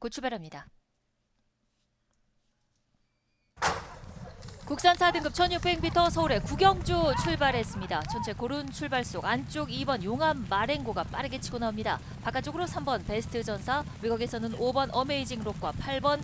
곧 출발합니다. 국산 4등급 1600m 서울의 구경주 출발했습니다. 전체 고른 출발 속 안쪽 2번 용암 마랭고가 빠르게 치고 나옵니다. 바깥쪽으로 3번 베스트 전사, 외곽에서는 5번 어메이징 록과 8번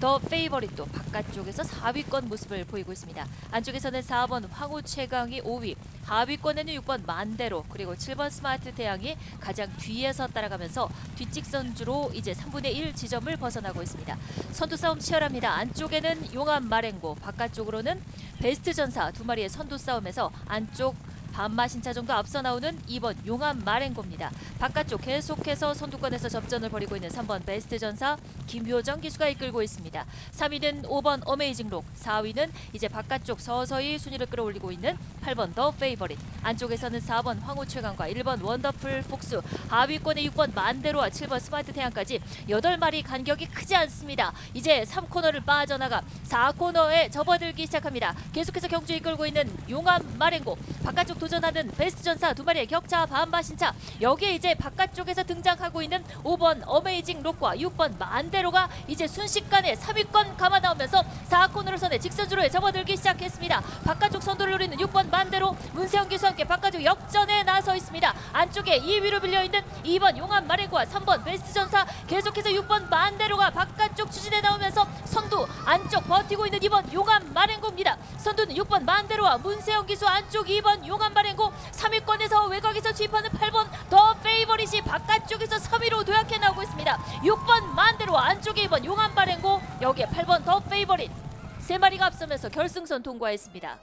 더 페이버릿도 바깥쪽에서 4위권 모습을 보이고 있습니다. 안쪽에서는 4번 황후 최강이 5위, 하위권에는 6번 만대로 그리고 7번 스마트 태양이 가장 뒤에서 따라가면서 뒷직선주로 이제 3분의 1 지점을 벗어나고 있습니다. 선두 싸움 치열합니다. 안쪽에는 용암 마랭고, 바깥쪽으로는 베스트 전사 두 마리의 선두 싸움에서 안쪽 반마신차 정도 앞서 나오는 2번 용암 마랭고입니다. 바깥쪽 계속해서 선두권에서 접전을 벌이고 있는 3번 베스트 전사 김효정 기수가 이끌고 있습니다. 3위는 5번 어메이징 록, 4위는 이제 바깥쪽 서서히 순위를 끌어올리고 있는 8번 더 페이버릿, 안쪽에서는 4번 황후 최강과 1번 원더풀 폭수, 하위권에 6번 만대로와 7번 스마트 태양까지 8마리 간격이 크지 않습니다. 이제 3코너를 빠져나가 4코너에 접어들기 시작합니다. 계속해서 경주 이끌고 있는 용암 마랭고, 바깥쪽 도 전하는 베스트 전사 두 마리의 격차 반바 신차 여기에 이제 바깥쪽에서 등장하고 있는 5번 어메이징 록과 6번 만대로가 이제 순식간에 3위권 감아 나오면서 4코너를 선에 직선주로에 접어들기 시작했습니다. 바깥쪽 선두를 노리는 6번 만대로 문세영 기수와 함께 바깥쪽 역전에 나서 있습니다. 안쪽에 2위로 빌려 있는 2번 용암 마레고와 3번 베스트 전사 계속해서 6번 만대로가 바깥쪽 추진해 나오면서 선두 안쪽 버티고 있는 2번 용암 마랭고입니다. 선두는 6번 만대로와 문세영 기수 안쪽 2번 용암 마랭고 3위권에서 외곽에서 진입하는 8번 더 페이버릿이 바깥쪽에서 3위로 도약해 나오고 있습니다. 6번 만대로 안쪽에 2번 용암 마랭고 여기에 8번 더 페이버릿 세 마리가 앞서면서 결승선 통과했습니다.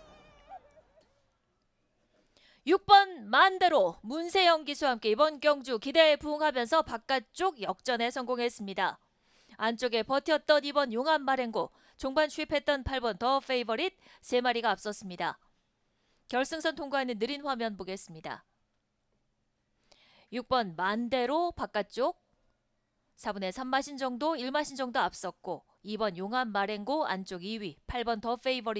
6번 만대로 문세영 기수와 함께 이번 경주 기대에 부응하면서 바깥쪽 역전에 성공했습니다. 안쪽에 버텼던 2번 용암 마랭고, 종반 추입했던 8번 더 페이버릿 세 마리가 앞섰습니다. 결승선 통과하는 느린 화면 보겠습니다. 6번 만대로 바깥쪽 4분의 3마신 정도, 1마신 정도 앞섰고 2번 용암 마랭고 안쪽 2위, 8번 더 페이버릿